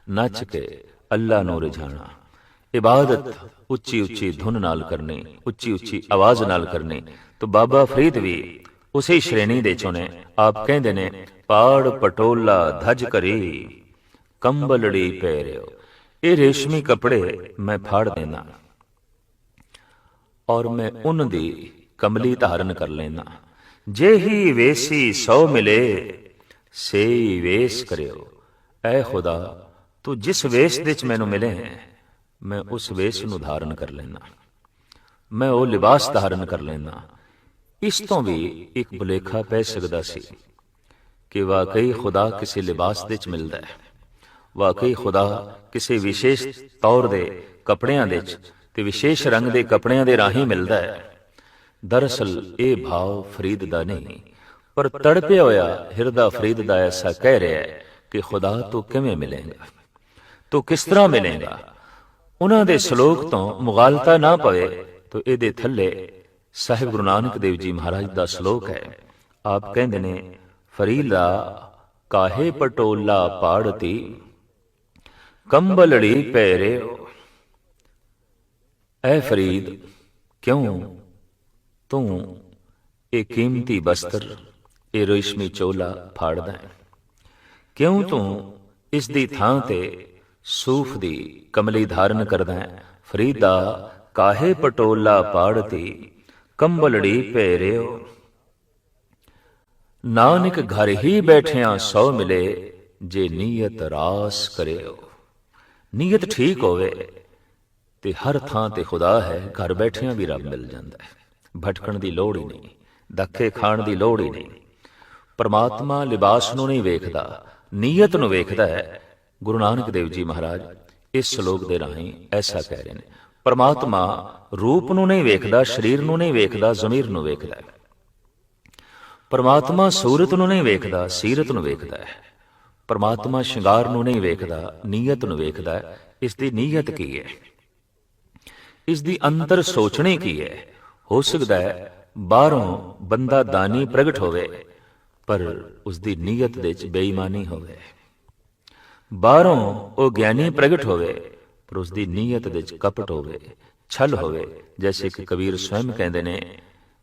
ਨੱਚ ਕੇ ਅੱਲਾ ਨੂੰ ਰਿਝਾਣਾ ਇਬਾਦਤ ਉੱਚੀ ਉੱਚੀ ਧੁਨ ਨਾਲ ਕਰਨੀ ਉੱਚੀ ਉੱਚੀ ਆਵਾਜ਼ ਨਾਲ ਕਰਨੀ, ਤਾਂ ਬਾਬਾ ਫਰੀਦ ਵੀ ਉਸੇ ਸ਼੍ਰੇਣੀ ਦੇ ਚੋਂ ਨੇ ਆਪ ਕਹਿੰਦੇ ਨੇ, ਪਾੜ ਪਟੋਲਾ ਧਜ ਕਰੀ ਕੰਬਲੜੀ ਪਹਿਰਿਓ ਇਹ ਰੇਸ਼ਮੀ ਕੱਪੜੇ ਮੈਂ ਫਾੜ ਦੇਣਾ ਔਰ ਮੈਂ ਉਨ ਦੀ ਕਮਲੀ ਧਾਰਨ ਕਰ ਲੈਣਾ। ਜੇ ਹੀ ਵੇਸੀ ਸੋ ਮਿਲੇ, ਸੇਈ ਵੇਸ ਕਰਿਓ। ਐ ਖੁਦਾ, ਤੂੰ ਜਿਸ ਵੇਸ ਦੇ ਚ ਮੈਨੂੰ ਮਿਲੇ ਮੈਂ ਉਸ ਵੇਸ ਨੂੰ ਧਾਰਨ ਕਰ ਲੈਣਾ। ਮੈਂ ਉਹ ਲਿਬਾਸ ਧਾਰਨ ਕਰ ਲੈਣਾ। ਇਸ ਤੋਂ ਵੀ ਇੱਕ ਬੁਲੇਖਾ ਪੈ ਸਕਦਾ ਸੀ ਕਿ ਵਾਕਈ ਖੁਦਾ ਕਿਸੇ ਲਿਬਾਸ ਦੇ ਚ ਮਿਲਦਾ ਹੈ। ਵਾਕਈ ਖੁਦਾ ਕਿਸੇ ਵਿਸ਼ੇਸ਼ ਤੌਰ ਦੇ ਕੱਪੜਿਆਂ ਦੇ ਚ ਤੇ ਵਿਸ਼ੇਸ਼ ਰੰਗ ਦੇ ਕੱਪੜਿਆਂ ਦੇ ਰਾਹੀਂ ਮਿਲਦਾ ਹੈ। ਦਰਅਸਲ ਇਹ ਭਾਵ ਫਰੀਦ ਦਾ ਨਹੀਂ, ਪਰ ਤੜਪਿਆ ਹੋਇਆ ਹਿਰਦਾ ਫਰੀਦ ਦਾ ਐਸਾ ਕਹਿ ਰਿਹਾ ਹੈ ਕਿ ਖੁਦਾ ਤੂੰ ਕਿਵੇਂ ਮਿਲੇਗਾ? ਤੂੰ ਕਿਸ ਤਰ੍ਹਾਂ ਮਿਲੇਗਾ? ਉਹਨਾਂ ਦੇ ਸ਼ਲੋਕ ਤੋਂ ਮੁਗਾਲਤਾ ਨਾ ਪਵੇ ਤਾਂ ਇਹਦੇ ਥੱਲੇ ਸਾਹਿਬ ਗੁਰੂ ਨਾਨਕ ਦੇਵ ਜੀ ਮਹਾਰਾਜ ਦਾ ਸ਼ਲੋਕ ਹੈ। ਆਪ ਕਹਿੰਦੇ ਨੇ ਫਰੀਲਾ ਕਾਹੇ ਪਟੋਲਾ ਪਾੜਤੀ ਕੰਬਲੜੀ ਪਹਿਰਿਓ ਐ ਫਰੀਦ, ਕਿਉਂ? ਤੂੰ ਇਹ ਕੀਮਤੀ ਬਸਤਰ, ਇਹ ਰੇਸ਼ਮੀ ਚੋਲਾ ਫਾੜਦਾ ਹੈ। ਕਿਉਂ ਤੂੰ ਇਸ ਦੀ ਥਾਂ ਤੇ ਸੂਫ ਦੀ ਕਮਲੀ ਧਾਰਨ ਕਰਦਾ ਹੈ? ਫਰੀਦਾ, ਕਾਹੇ ਪਟੋਲਾ ਪਾੜਤੀ, ਕੰਬਲੜੀ ਪਹਿਰਿਓ ਨਾਨਕ ਘਰ ਹੀ ਬੈਠਿਆਂ ਸੌ ਮਿਲੇ, ਜੇ ਨੀਅਤ ਰਾਸ ਕਰਿਓ। ਨੀਅਤ ਠੀਕ ਹੋਵੇ ਤੇ ਹਰ ਥਾਂ ਤੇ ਖੁਦਾ ਹੈ, ਘਰ ਬੈਠਿਆਂ ਵੀ ਰੱਬ ਮਿਲ ਜਾਂਦਾ ਹੈ। ਭਟਕਣ ਦੀ ਲੋੜ ਹੀ ਨਹੀਂ, ਧੱਕੇ ਖਾਣ ਦੀ ਲੋੜ ਹੀ ਨਹੀਂ। ਪਰਮਾਤਮਾ ਲਿਬਾਸ ਨੂੰ ਨਹੀਂ ਵੇਖਦਾ, ਨੀਅਤ ਨੂੰ ਵੇਖਦਾ ਹੈ। ਗੁਰੂ ਨਾਨਕ ਦੇਵ ਜੀ ਮਹਾਰਾਜ, ਇਸ ਸ਼ਲੋਕ ਦੇ ਰਾਹੀਂ ਐਸਾ ਕਹਿ ਰਹੇ ਨੇ, ਪਰਮਾਤਮਾ ਰੂਪ ਨੂੰ ਨਹੀਂ ਵੇਖਦਾ, ਸਰੀਰ ਨੂੰ ਨਹੀਂ ਵੇਖਦਾ, ਜ਼ਮੀਰ ਨੂੰ ਵੇਖਦਾ ਹੈ। ਪਰਮਾਤਮਾ ਸੂਰਤ ਨੂੰ ਨਹੀਂ ਵੇਖਦਾ, ਸੀਰਤ ਨੂੰ ਵੇਖਦਾ ਹੈ। ਪਰਮਾਤਮਾ ਸ਼ਿੰਗਾਰ ਨੂੰ ਨਹੀਂ ਵੇਖਦਾ, ਨੀਅਤ ਨੂੰ ਵੇਖਦਾ ਹੈ। ਇਸ ਦੀ ਨੀਅਤ ਕੀ ਹੈ? ਇਸ ਦੀ ਅੰਤਰ ਸੋਚਣੀ ਕੀ ਹੈ? ਹੋ ਸਕਦਾ ਹੈ ਬਾਹਰੋਂ ਬੰਦਾ ਦਾਨੀ ਪ੍ਰਗਟ ਹੋਵੇ, ਪਰ ਉਸ ਦੀ ਨੀਅਤ ਦੇ ਵਿੱਚ ਬੇਈਮਾਨੀ ਹੋਵੇ। ਬਾਹਰੋਂ ਉਹ ਗਿਆਨੀ ਪ੍ਰਗਟ ਹੋਵੇ, ਪਰ ਉਸ ਦੀ ਨੀਅਤ ਦੇ ਵਿੱਚ ਕਪਟ ਹੋਵੇ, ਛਲ ਹੋਵੇ। ਜੈਸੇ ਕਿ ਕਬੀਰ ਸਵੈਮ ਕਹਿੰਦੇ ਨੇ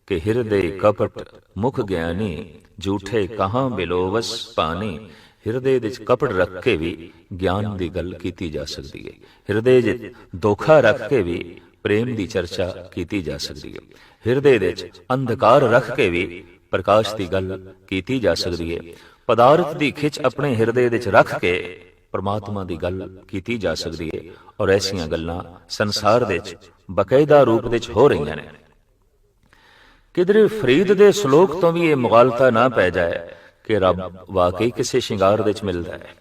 ਕਿ ਹਿਰਦੇ ਕਪਟ ਮੁਖ ਗਿਆਨੀ, ਝੂਠੇ ਕਹਾਂ ਬਿਲੋਵਸ ਪਾਣੀ। ਹਿਰਦੇ ਵਿੱਚ ਕਪਟ ਰੱਖ ਕੇ ਵੀ ਗਿਆਨ ਦੀ ਗੱਲ ਕੀਤੀ ਜਾ ਸਕਦੀ ਹੈ। ਹਿਰਦੇ ਵਿੱਚ ਧੋਖਾ ਰੱਖ ਕੇ ਵੀ ਪ੍ਰੇਮ ਦੀ ਚਰਚਾ ਕੀਤੀ ਜਾ ਸਕਦੀ ਹੈ। ਹਿਰਦੇ ਵਿੱਚ ਅੰਧਕਾਰ ਰੱਖ ਕੇ ਵੀ ਪ੍ਰਕਾਸ਼ ਦੀ ਗੱਲ ਕੀਤੀ ਜਾ ਸਕਦੀ ਹੈ। ਪਦਾਰਥ ਦੀ ਖਿੱਚ ਆਪਣੇ ਹਿਰਦੇ ਵਿੱਚ ਰੱਖ ਕੇ ਪਰਮਾਤਮਾ ਦੀ ਗੱਲ ਕੀਤੀ ਜਾ ਸਕਦੀ ਹੈ ਔਰ ਐਸੀਆਂ ਗੱਲਾਂ ਸੰਸਾਰ ਵਿੱਚ ਬਕਾਇਦਾ ਰੂਪ ਵਿੱਚ ਹੋ ਰਹੀਆਂ ਨੇ। ਕਿਧਰੇ ਫਰੀਦ ਦੇ ਸ਼ਲੋਕ ਤੋਂ ਵੀ ਇਹ ਮੁਗਾਲਤਾ ਨਾ ਪੈ ਜਾਏ ਕਿ ਰੱਬ ਵਾਕਈ ਕਿਸੇ ਸ਼ਿੰਗਾਰ ਦੇ ਵਿੱਚ ਮਿਲਦਾ ਹੈ,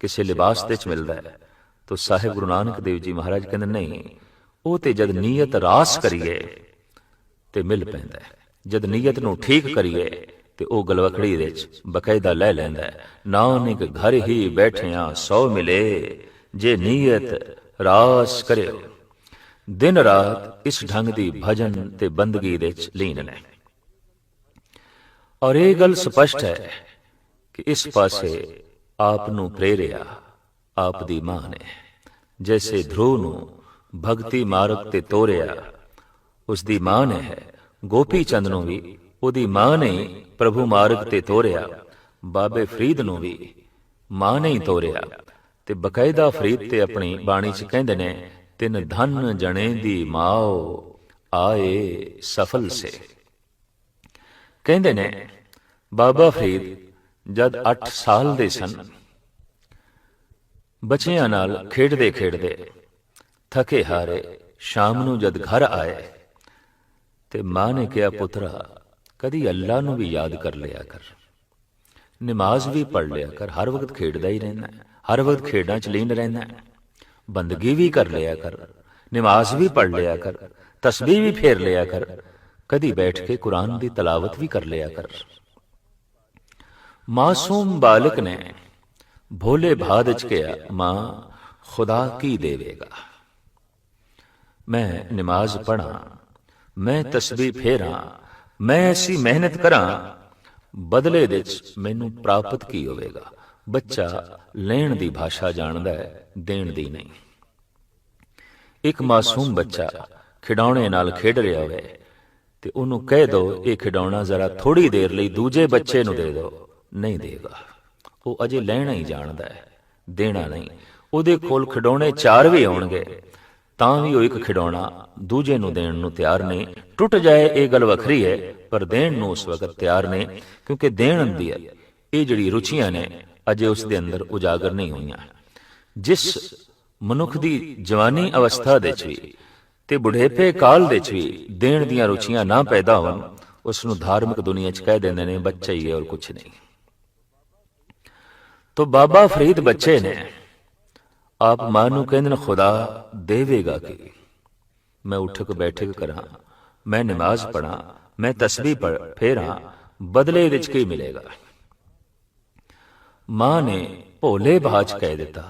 ਕਿਸੇ ਲਿਬਾਸ ਦੇ ਵਿੱਚ ਮਿਲਦਾ ਹੈ। ਤਾਂ ਸਾਹਿਬ ਗੁਰੂ ਨਾਨਕ ਦੇਵ ਜੀ ਮਹਾਰਾਜ ਕਹਿੰਦੇ, ਨਹੀਂ, ਉਹ ਤੇ ਜਦ ਨੀਅਤ ਰਾਸ ਕਰੀਏ, ਤੇ ਮਿਲ ਪੈਂਦਾ ਹੈ। ਜਦ ਨੀਅਤ ਨੂੰ ਠੀਕ ਕਰੀਏ, ਤੇ ਉਹ ਗਲਵਕੜੀ ਦੇ ਵਿੱਚ ਬਕਾਇਦਾ ਲੈ ਲੈਂਦਾ ਹੈ। ਨਾਨਕ ਘਰ ਹੀ ਬੈਠਿਆਂ ਸੌ ਮਿਲੇ, ਜੇ ਨੀਅਤ ਰਾਸ ਕਰਿਓ। ਦਿਨ ਰਾਤ ਇਸ ਢੰਗ ਦੀ ਭਜਨ ਤੇ ਬੰਦਗੀ ਦੇ ਵਿੱਚ ਲੀਨ ਨੇ। ਔਰ ਇਹ ਗੱਲ ਸਪਸ਼ਟ ਹੈ ਕਿ ਇਸ ਪਾਸੇ ਆਪ ਨੂੰ ਪ੍ਰੇਰਿਆ ਆਪ ਦੀ ਮਾਂ ਨੇ। ਜੈਸੇ ਧਰੂ ਨੂੰ ਭਗਤੀ ਮਾਰਗ ਤੇ ਤੋਰਿਆ ਉਸ ਦੀ ਮਾਂ ਨੇ ਹੈ। ਗੋਪੀ ਚੰਦ ਨੂੰ ਵੀ, ਉਹਦੀ ਮਾਂ ਨੇ ਪ੍ਰਭੂ ਮਾਰਗ ਤੇ ਤੋਰਿਆ, ਬਾਬੇ ਫਰੀਦ ਨੂੰ ਵੀ ਮਾਂ ਨੇ ਹੀ ਤੋਰਿਆ। ਤੇ ਬਕਾਇਦਾ ਫਰੀਦ ਤੇ ਆਪਣੀ ਬਾਣੀ 'ਚ ਕਹਿੰਦੇ ਨੇ, ਤਿੰਨ ਧਨ ਜਣੇ ਦੀ ਮਾਓ ਆਏ ਸਫਲ ਸੇ। ਕਹਿੰਦੇ ਨੇ, ਬਾਬਾ ਫਰੀਦ ਜਦ 8 ਸਾਲ ਦੇ ਸਨ। ਬੱਚਿਆਂ ਨਾਲ ਖੇਡਦੇ ਖੇਡਦੇ ਥਕੇ ਹਾਰੇ ਸ਼ਾਮ ਨੂੰ ਜਦ ਘਰ ਆਏ ਤੇ ਮਾਂ ਨੇ ਕਿਹਾ, ਪੁੱਤਰਾ, ਕਦੀ ਅੱਲਾ ਨੂੰ ਵੀ ਯਾਦ ਕਰ ਲਿਆ ਕਰ। ਨਮਾਜ਼ ਵੀ ਪੜ ਲਿਆ ਕਰ। ਹਰ ਵਕਤ ਖੇਡਦਾ ਹੀ ਰਹਿਣਾ ਹਰ ਵਕਤ ਖੇਡਾਂ ਚ ਲੀਨ ਰਹਿਣਾ ਬੰਦਗੀ ਵੀ ਕਰ ਲਿਆ ਕਰ। ਨਮਾਜ਼ ਵੀ ਪੜ ਲਿਆ ਕਰ। ਤਸਬੀਹ ਵੀ ਫੇਰ ਲਿਆ ਕਰ। ਕਦੀ ਬੈਠ ਕੇ ਕੁਰਾਨ ਦੀ ਤਲਾਵਤ ਵੀ ਕਰ ਲਿਆ ਕਰ ਮਾਸੂਮ ਬਾਲਕ ਨੇ ਭੋਲੇ ਭਾਦ ਚ ਕਿਹਾ ਮਾਂ ਖੁਦਾ ਕੀ ਦੇਵੇਗਾ? ਮੈਂ ਨਮਾਜ਼ ਪੜਾਂ ਮੈਂ ਤਸਬੀਹ ਫੇਰਾਂ ਮੈਂ ਐਸੀ ਮਿਹਨਤ ਕਰਾਂ ਬਦਲੇ ਦੇ ਵਿੱਚ ਮੈਨੂੰ ਪ੍ਰਾਪਤ ਕੀ ਹੋਵੇਗਾ? ਬੱਚਾ ਲੈਣ ਦੀ ਭਾਸ਼ਾ ਜਾਣਦਾ ਹੈ ਦੇਣ ਦੀ ਨਹੀਂ। ਇੱਕ ਮਾਸੂਮ ਬੱਚਾ ਖਿਡੌਣੇ ਨਾਲ ਖੇਡ ਰਿਹਾ ਹੋਵੇ ਤੇ ਉਹਨੂੰ ਕਹਿ ਦੋ, ਇਹ ਖਿਡੌਣਾ ਜ਼ਰਾ ਥੋੜੀ ਦੇਰ ਲਈ ਦੂਜੇ ਬੱਚੇ ਨੂੰ ਦੇ ਦਿਓ ਨਹੀਂ ਦੇਗਾ। ਉਹ ਅਜੇ ਲੈਣਾ ਹੀ ਜਾਣਦਾ ਹੈ। ਦੇਣਾ ਨਹੀਂ। ਉਹਦੇ ਕੋਲ ਖਿਡੌਣੇ ਚਾਰ ਵੀ ਆਉਣਗੇ। ਤਾਂ ਵੀ ਉਹ ਇੱਕ ਖਿਡੌਣਾ ਦੂਜੇ ਨੂੰ ਦੇਣ ਨੂੰ ਤਿਆਰ ਨਹੀਂ। ਟੁੱਟ ਜਾਏ, ਇਹ ਗੱਲ ਵੱਖਰੀ ਹੈ, ਪਰ ਦੇਣ ਨੂੰ ਉਸ ਵਕਤ ਤਿਆਰ ਨਹੀਂ, ਕਿਉਂਕਿ ਦੇਣ ਦੀ ਇਹ ਜਿਹੜੀ ਰੁਚੀਆਂ ਨੇ, ਅਜੇ ਉਸ ਦੇ ਅੰਦਰ ਉਜਾਗਰ ਨਹੀਂ ਹੋਈਆਂ। ਜਿਸ ਮਨੁੱਖ ਦੀ ਜਵਾਨੀ ਅਵਸਥਾ ਦੇ ਚ ਵੀ ਤੇ ਬੁਢੇਪੇ ਕਾਲ ਦੇ ਚ ਵੀ ਦੇਣ ਦੀਆਂ ਰੁਚੀਆਂ ਨਾ ਪੈਦਾ ਹੋਣ ਉਸ ਨੂੰ ਧਾਰਮਿਕ ਦੁਨੀਆ ਚ ਕਹਿ ਦਿੰਦੇ ਨੇ, ਬੱਚਾ ਹੀ ਹੈ ਔਰ ਕੁਝ ਨਹੀਂ। ਤੋ ਬਾਬਾ ਫਰੀਦ ਬੱਚੇ ਨੇ, ਆਪ ਮਾਂ ਨੂੰ ਕਹਿੰਦੇ ਨੇ, ਖੁਦਾ ਦੇਵੇਗਾ ਕੀ ਮੈਂ ਉੱਠਕ ਬੈਠਕ ਕਰਾਂ, ਮੈਂ ਨਮਾਜ਼ ਪੜਾਂ ਮੈਂ ਤਸਬੀਹ ਪੜ ਫੇਰਾਂ, ਬਦਲੇ ਵਿੱਚ ਕੀ ਮਿਲੇਗਾ? ਮਾਂ ਨੇ ਭੋਲੇ ਬਾਜ ਕਹਿ ਦਿੱਤਾ,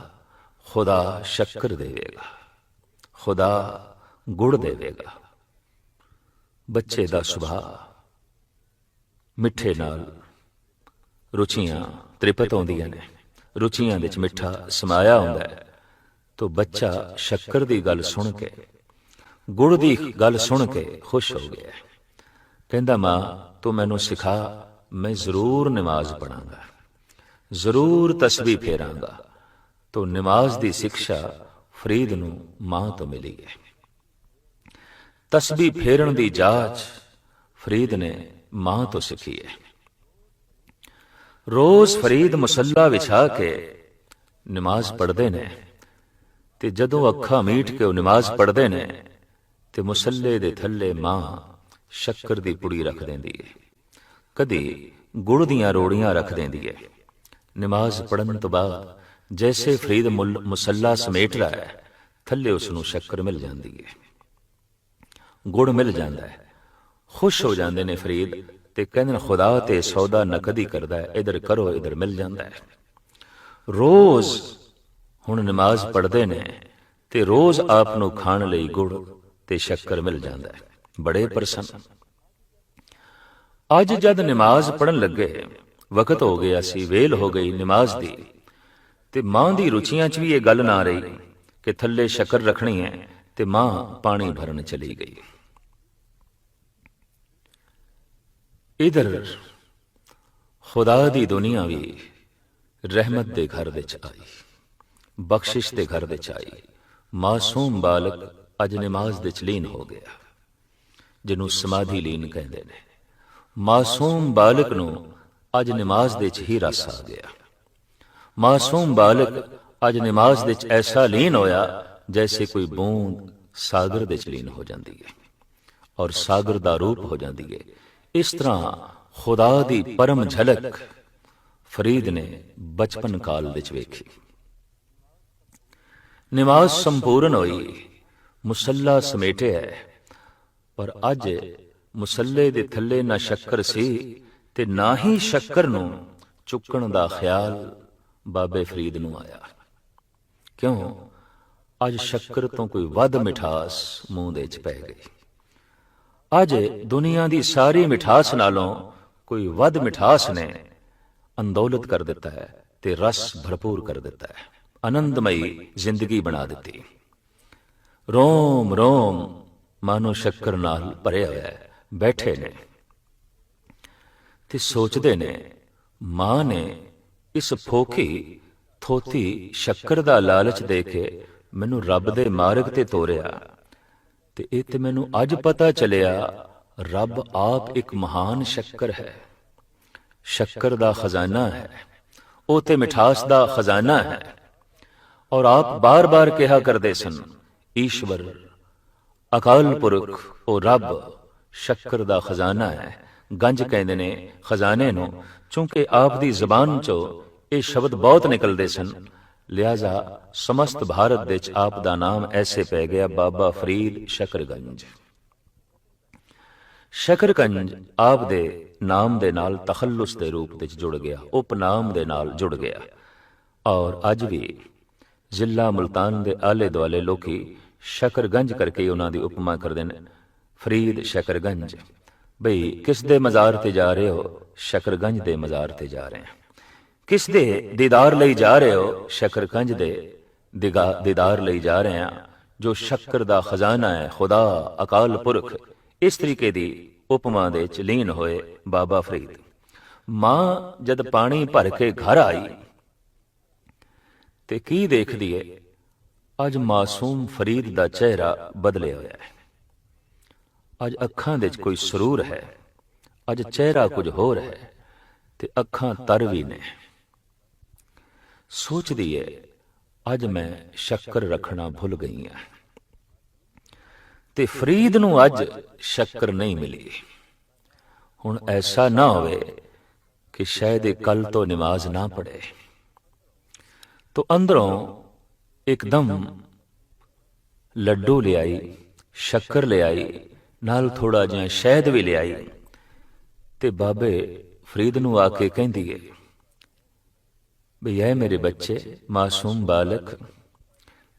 ਖੁਦਾ ਸ਼ੱਕਰ ਦੇਵੇਗਾ, ਖੁਦਾ ਗੁੜ ਦੇਵੇਗਾ ਬੱਚੇ ਦਾ ਸੁਭਾਅ ਮਿੱਠੇ ਨਾਲ ਰੁਚੀਆਂ ਤ੍ਰਿਪਤ ਆਉਂਦੀਆਂ ਨੇ। ਰੁਚੀਆਂ ਵਿੱਚ ਮਿੱਠਾ ਸਮਾਇਆ ਹੁੰਦਾ ਹੈ। ਤੋ ਬੱਚਾ ਸ਼ੱਕਰ ਦੀ ਗੱਲ ਸੁਣ ਕੇ, ਗੁੜ ਦੀ ਗੱਲ ਸੁਣ ਕੇ ਖੁਸ਼ ਹੋ ਗਿਆ ਕਹਿੰਦਾ, ਮਾਂ, ਤੂੰ ਮੈਨੂੰ ਸਿਖਾ, ਮੈਂ ਜ਼ਰੂਰ ਨਮਾਜ਼ ਪੜਾਂਗਾ ਜ਼ਰੂਰ ਤਸਬੀਹ ਫੇਰਾਂਗਾ। ਤੋ ਨਮਾਜ਼ ਦੀ ਸਿੱਖਿਆ ਫਰੀਦ ਨੂੰ ਮਾਂ ਤੋਂ ਮਿਲੀ ਹੈ। ਤਸਬੀਹ ਫੇਰਨ ਦੀ ਜਾਂਚ ਫਰੀਦ ਨੇ ਮਾਂ ਤੋਂ ਸਿੱਖੀ ਹੈ। ਰੋਜ਼ ਫਰੀਦ ਮੁਸੱਲਾ ਵਿਛਾ ਕੇ ਨਮਾਜ਼ ਪੜ੍ਹਦੇ ਨੇ ਤੇ ਜਦੋਂ ਅੱਖਾਂ ਮੀਟ ਕੇ ਉਹ ਨਮਾਜ਼ ਪੜ੍ਹਦੇ ਨੇ ਤੇ ਮੁਸੱਲੇ ਦੇ ਥੱਲੇ ਮਾਂ ਸ਼ੱਕਰ ਦੀ ਪੁੜੀ ਰੱਖ ਦਿੰਦੀ ਹੈ। ਕਦੀ ਗੁੜ ਦੀਆਂ ਰੋੜੀਆਂ ਰੱਖ ਦਿੰਦੀ ਹੈ। ਨਮਾਜ਼ ਪੜਨ ਤੋਂ ਬਾਅਦ ਜੈਸੇ ਫਰੀਦ ਮੁਸੱਲਾ ਸਮੇਟ ਰਹਾ ਹੈ। ਥੱਲੇ ਉਸ ਨੂੰ ਸ਼ੱਕਰ ਮਿਲ ਜਾਂਦੀ ਹੈ। ਗੁੜ ਮਿਲ ਜਾਂਦਾ ਹੈ। ਖੁਸ਼ ਹੋ ਜਾਂਦੇ ਨੇ ਫਰੀਦ ਤੇ ਕਹਿੰਦੇ ਨੇ, ਖੁਦਾ ਤੇ ਸੌਦਾ ਨਕਦੀ ਕਰਦਾ ਹੈ, ਇਧਰ ਕਰੋ, ਇਧਰ ਮਿਲ ਜਾਂਦਾ ਹੈ। ਰੋਜ਼ ਹੁਣ ਨਮਾਜ਼ ਪੜ੍ਹਦੇ ਨੇ ਤੇ ਰੋਜ਼ ਆਪ ਨੂੰ ਖਾਣ ਲਈ ਗੁੜ ਤੇ ਸ਼ੱਕਰ ਮਿਲ ਜਾਂਦਾ ਹੈ। ਬੜੇ ਪ੍ਰਸੰਨ। ਅੱਜ ਜਦ ਨਮਾਜ਼ ਪੜਨ ਲੱਗੇ, ਵਕਤ ਹੋ ਗਿਆ ਸੀ, ਵੇਲ ਹੋ ਗਈ ਨਮਾਜ਼ ਦੀ ਤੇ ਮਾਂ ਦੀ ਰੁਚੀਆਂ 'ਚ ਵੀ ਇਹ ਗੱਲ ਨਾ ਰਹੀ ਕਿ ਥੱਲੇ ਸ਼ੱਕਰ ਰੱਖਣੀ ਹੈ ਤੇ ਮਾਂ ਪਾਣੀ ਭਰਨ ਚਲੀ ਗਈ। ਇਧਰ ਖੁਦਾ ਦੀ ਦੁਨੀਆ ਵੀ ਰਹਿਮਤ ਦੇ ਘਰ ਵਿੱਚ ਆਈ, ਬਖਸ਼ਿਸ਼ ਦੇ ਘਰ ਵਿੱਚ ਆਈ। ਮਾਸੂਮ ਬਾਲਕ ਅੱਜ ਨਮਾਜ਼ ਦੇ ਚ ਹੋ ਗਿਆ, ਜਿਹਨੂੰ ਸਮਾਧੀ ਲੀਨ ਕਹਿੰਦੇ ਨੇ। ਮਾਸੂਮ ਬਾਲਕ ਨੂੰ ਅੱਜ ਨਮਾਜ਼ ਦੇ ਚ ਹੀ ਰਸ ਆ ਗਿਆ। ਮਾਸੂਮ ਬਾਲਕ ਅੱਜ ਨਮਾਜ਼ ਦੇ ਚ ਐਸਾ ਲੀਨ ਹੋਇਆ ਜੈਸੇ ਕੋਈ ਬੂੰਦ ਸਾਗਰ ਦੇ ਚ ਲੀਨ ਹੋ ਜਾਂਦੀ ਹੈ, ਔਰ ਸਾਗਰ ਦਾ ਰੂਪ ਹੋ ਜਾਂਦੀ ਹੈ। ਇਸ ਤਰ੍ਹਾਂ ਖੁਦਾ ਦੀ ਪਰਮ ਝਲਕ ਫਰੀਦ ਨੇ ਬਚਪਨ ਕਾਲ ਵਿੱਚ ਵੇਖੀ। ਨਮਾਜ਼ ਸੰਪੂਰਨ ਹੋਈ, ਮੁਸੱਲਾ ਸਮੇਟਿਆ ਪਰ ਅੱਜ ਮੁਸੱਲੇ ਦੇ ਥੱਲੇ ਨਾ ਸ਼ੱਕਰ ਸੀ ਤੇ ਨਾ ਹੀ ਸ਼ੱਕਰ ਨੂੰ ਚੁੱਕਣ ਦਾ ਖਿਆਲ ਬਾਬੇ ਫਰੀਦ ਨੂੰ ਆਇਆ। ਕਿਉਂ? ਅੱਜ ਸ਼ੱਕਰ ਤੋਂ ਕੋਈ ਵੱਧ ਮਿਠਾਸ ਮੂੰਹ ਦੇ ਵਿੱਚ ਪੈ ਗਈ। ਅੱਜ ਦੁਨੀਆ ਦੀ ਸਾਰੀ ਮਿਠਾਸ ਨਾਲੋਂ ਕੋਈ ਵੱਧ ਮਿਠਾਸ ਨੇ ਅੰਦੋਲਤ ਕਰ ਦਿੱਤਾ ਹੈ ਤੇ ਰਸ ਭਰਪੂਰ ਕਰ ਦਿੱਤਾ ਹੈ। ਆਨੰਦਮਈ ਜ਼ਿੰਦਗੀ ਬਣਾ ਦਿੱਤੀ। ਰੋਮ ਰੋਮ, ਮਾਨੋ ਸ਼ੱਕਰ ਨਾਲ ਭਰਿਆ ਹੋਇਆ ਹੈ। ਬੈਠੇ ਨੇ ਤੇ ਸੋਚਦੇ ਨੇ, ਮਾਂ ਨੇ ਇਸ ਫੋਕੀ ਥੋਤੀ ਸ਼ੱਕਰ ਦਾ ਲਾਲਚ ਦੇ ਕੇ ਮੈਨੂੰ ਰੱਬ ਦੇ ਮਾਰਗ ਤੇ ਤੋਰਿਆ। ਤੇ ਇਹ ਤੇ ਮੈਨੂੰ ਅੱਜ ਪਤਾ ਚੱਲਿਆ, ਰੱਬ ਆਪ ਇੱਕ ਮਹਾਨ ਸ਼ੱਕਰ ਹੈ। ਸ਼ੱਕਰ ਦਾ ਖਜ਼ਾਨਾ ਹੈ। ਉਹ ਤੇ ਮਿਠਾਸ ਦਾ ਖਜ਼ਾਨਾ ਹੈ। ਔਰ ਆਪ ਬਾਰ-ਬਾਰ ਕਿਹਾ ਕਰਦੇ ਸਨ, ਈਸ਼ਵਰ, ਅਕਾਲ ਪੁਰਖ, ਉਹ ਰੱਬ, ਸ਼ੱਕਰ ਦਾ ਖਜ਼ਾਨਾ ਹੈ। ਗੰਜ ਕਹਿੰਦੇ ਨੇ, ਖਜ਼ਾਨੇ ਨੂੰ ਕਿਉਂਕਿ ਆਪ ਦੀ ਜ਼ਬਾਨ ਚੋਂ ਇਹ ਸ਼ਬਦ ਬਹੁਤ ਨਿਕਲਦੇ ਸਨ। ਲਿਆਜ਼ਾ, ਸਮਸਤ ਭਾਰਤ ਵਿੱਚ ਆਪ ਦਾ ਨਾਮ ਐਸੇ ਪੈ ਗਿਆ ਬਾਬਾ ਫਰੀਦ ਸ਼ਕਰਗੰਜ। ਸ਼ਕਰਗੰਜ ਆਪ ਦੇ ਨਾਮ ਦੇ ਨਾਲ ਤਖੱਲੁਸ ਦੇ ਰੂਪ ਵਿੱਚ ਜੁੜ ਗਿਆ, ਉਪਨਾਮ ਦੇ ਨਾਲ ਜੁੜ ਗਿਆ। ਔਰ ਅੱਜ ਵੀ ਜ਼ਿਲ੍ਹਾ ਮੁਲਤਾਨ ਦੇ ਆਲੇ ਦੁਆਲੇ ਲੋਕੀ ਸ਼ਕਰਗੰਜ ਕਰਕੇ ਉਹਨਾਂ ਦੀ ਉਪਮਾ ਕਰਦੇ ਨੇ। ਫਰੀਦ ਸ਼ਕਰਗੰਜ, ਬਈ ਕਿਸ ਦੇ ਮਜ਼ਾਰ ਤੇ ਜਾ ਰਹੇ ਹੋ? ਸ਼ਕਰਗੰਜ ਦੇ ਮਜ਼ਾਰ ਤੇ ਜਾ ਰਹੇ ਹਾਂ। ਕਿਸ ਦੇ ਦੀਦਾਰ ਲਈ ਜਾ ਰਹੇ ਹੋ? ਸ਼ਕਰਗੰਜ ਦੇ ਦੀਦਾਰ ਲਈ ਜਾ ਰਹੇ ਆ ਜੋ ਸ਼ੱਕਰ ਦਾ ਖਜ਼ਾਨਾ ਹੈ, ਖੁਦਾ, ਅਕਾਲ ਪੁਰਖ, ਇਸ ਤਰੀਕੇ ਦੀ ਉਪਮਾ ਦੇ ਚ ਲੀਨ ਹੋਏ ਬਾਬਾ ਫਰੀਦ। ਮਾਂ ਜਦ ਪਾਣੀ ਭਰ ਕੇ ਘਰ ਆਈ, ਤੇ ਕੀ ਦੇਖਦੀ ਏ? ਅੱਜ ਮਾਸੂਮ ਫਰੀਦ ਦਾ ਚਿਹਰਾ ਬਦਲਿਆ ਹੋਇਆ ਹੈ। ਅੱਜ ਅੱਖਾਂ ਦੇ ਵਿੱਚ ਕੋਈ ਸਰੂਰ ਹੈ। ਅੱਜ ਚਿਹਰਾ ਕੁਝ ਹੋਰ ਹੈ, ਤੇ ਅੱਖਾਂ ਤਰ ਵੀ ਨੇ। ਸੋਚਦੀ ਹੈ ਅੱਜ ਮੈਂ ਸ਼ੱਕਰ ਰੱਖਣਾ ਭੁੱਲ ਗਈ ਹਾਂ ਤੇ ਫਰੀਦ ਨੂੰ ਅੱਜ ਸ਼ੱਕਰ ਨਹੀਂ ਮਿਲੀ। ਹੁਣ ਐਸਾ ਨਾ ਹੋਵੇ ਕਿ ਸ਼ਾਇਦ ਇਹ ਕੱਲ ਤੋਂ ਨਮਾਜ਼ ਨਾ ਪੜੇ ਤੋ ਅੰਦਰੋਂ ਇੱਕਦਮ ਲੱਡੂ ਲਿਆਈ, ਸ਼ੱਕਰ ਲਿਆਈ, ਨਾਲ ਥੋੜਾ ਜਿਹਾ ਸ਼ਹਿਦ ਵੀ ਲਿਆਈ। ਤੇ ਬਾਬੇ ਫਰੀਦ ਨੂੰ ਆ ਕੇ ਕਹਿੰਦੀ ਏ ਵੀ ਐ ਮੇਰੇ ਬੱਚੇ, ਮਾਸੂਮ ਬਾਲਕ,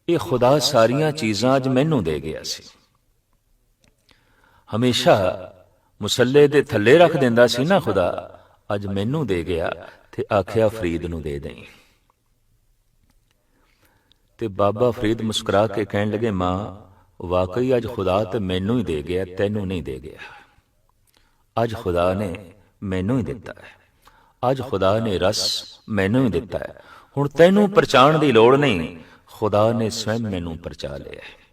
ਇਹ ਖੁਦਾ ਸਾਰੀਆਂ ਚੀਜ਼ਾਂ ਅੱਜ ਮੈਨੂੰ ਦੇ ਗਿਆ ਸੀ। ਹਮੇਸ਼ਾ ਮੁਸੱਲੇ ਦੇ ਥੱਲੇ ਰੱਖ ਦਿੰਦਾ ਸੀ ਨਾ ਖੁਦਾ, ਅੱਜ ਮੈਨੂੰ ਦੇ ਗਿਆ ਤੇ ਆਖਿਆ ਫਰੀਦ ਨੂੰ ਦੇ ਦੇਈ। ਤੇ ਬਾਬਾ ਫਰੀਦ ਮੁਸਕਰਾ ਕੇ ਕਹਿਣ ਲੱਗੇ, ਮਾਂ, ਵਾਕਈ ਅੱਜ ਖੁਦਾ ਤੇ ਮੈਨੂੰ ਹੀ ਦੇ ਗਿਆ, ਤੈਨੂੰ ਨਹੀਂ ਦੇ ਗਿਆ। ਅੱਜ ਖੁਦਾ ਨੇ ਮੈਨੂੰ ਹੀ ਦਿੱਤਾ ਹੈ। ਅੱਜ ਖੁਦਾ ਨੇ ਰਸ ਮੈਨੂੰ ਹੀ ਦਿੱਤਾ ਹੈ। ਹੁਣ ਤੈਨੂੰ ਪਰਚਾਣ ਦੀ ਲੋੜ ਨਹੀਂ। ਖੁਦਾ ਨੇ ਸਵੈਂ ਮੈਨੂੰ ਪਰਚਾ ਲਿਆ ਹੈ।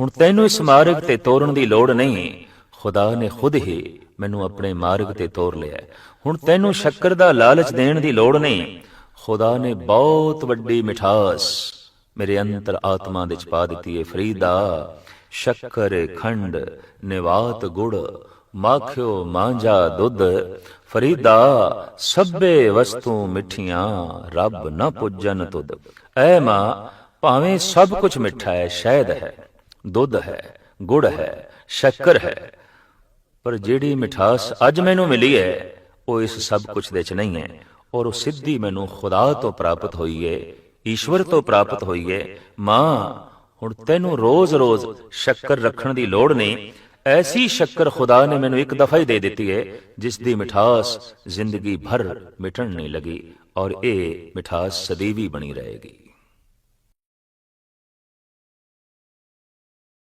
ਹੁਣ ਤੈਨੂੰ ਇਸ ਮਾਰਗ ਤੇ ਤੋਰਨ ਦੀ ਲੋੜ ਨਹੀਂ। ਖੁਦਾ ਨੇ ਖੁਦ ਹੀ ਮੈਨੂੰ ਆਪਣੇ ਮਾਰਗ ਤੇ ਤੋਰ ਲਿਆ ਹੁਣ ਤੈਨੂੰ ਸ਼ੱਕਰ ਦਾ ਲਾਲਚ ਦੇਣ ਦੀ ਲੋੜ ਨਹੀਂ। ਖੁਦਾ ਨੇ ਬਹੁਤ ਵੱਡੀ ਮਿਠਾਸ ਮੇਰੇ ਅੰਤਰ ਆਤਮਾ ਦੇ ਚ ਪਾ ਦਿੱਤੀ ਹੈ। ਫਰੀਦਾ, ਸ਼ੱਕਰ, ਖੰਡ, ਨਿਵਾਤ, ਗੁੜ ਮਾਖਿਓ ਮਾਂਜਾ ਦੁੱਧ ਫਰੀਦਾ ਸਭੇ ਵਸਤੂ ਮਿੱਠੀਆਂ ਰੱਬ ਨਾ ਪੁੱਜਨ ਤੁਧ ਐ ਮਾਂ ਭਾਵੇਂ ਸਭ ਕੁਝ ਮਿੱਠਾ ਹੈ ਸ਼ਹਿਦ ਹੈ ਦੁੱਧ ਹੈ ਗੁੜ ਹੈ ਸ਼ੱਕਰ ਹੈ ਪਰ ਜਿਹੜੀ ਮਿਠਾਸ ਅੱਜ ਮੈਨੂੰ ਮਿਲੀ ਹੈ ਉਹ ਇਸ ਸਭ ਕੁਝ ਦੇ ਚ ਨਹੀਂ ਹੈ ਔਰ ਉਹ ਸਿੱਧੀ ਮੈਨੂੰ ਖੁਦਾ ਤੋਂ ਪ੍ਰਾਪਤ ਹੋਈ ਹੈ ਈਸ਼ਵਰ ਤੋਂ ਪ੍ਰਾਪਤ ਹੋਈ ਹੈ ਮਾਂ ਹੁਣ ਤੈਨੂੰ ਰੋਜ਼-ਰੋਜ਼ ਸ਼ੱਕਰ ਰੱਖਣ ਦੀ ਲੋੜ ਨਹੀਂ ਐਸੀ ਸ਼ੱਕਰ ਖੁਦਾ ਨੇ ਮੈਨੂੰ ਇੱਕ ਦਫਾ ਹੀ ਦੇ ਦਿੱਤੀ ਹੈ ਜਿਸ ਦੀ ਮਿਠਾਸ ਜ਼ਿੰਦਗੀ ਭਰ ਮਿਟਣ ਨਹੀਂ ਲੱਗੀ ਔਰ ਇਹ ਮਿਠਾਸ ਸਦੀਵੀ ਬਣੀ ਰਹੇਗੀ।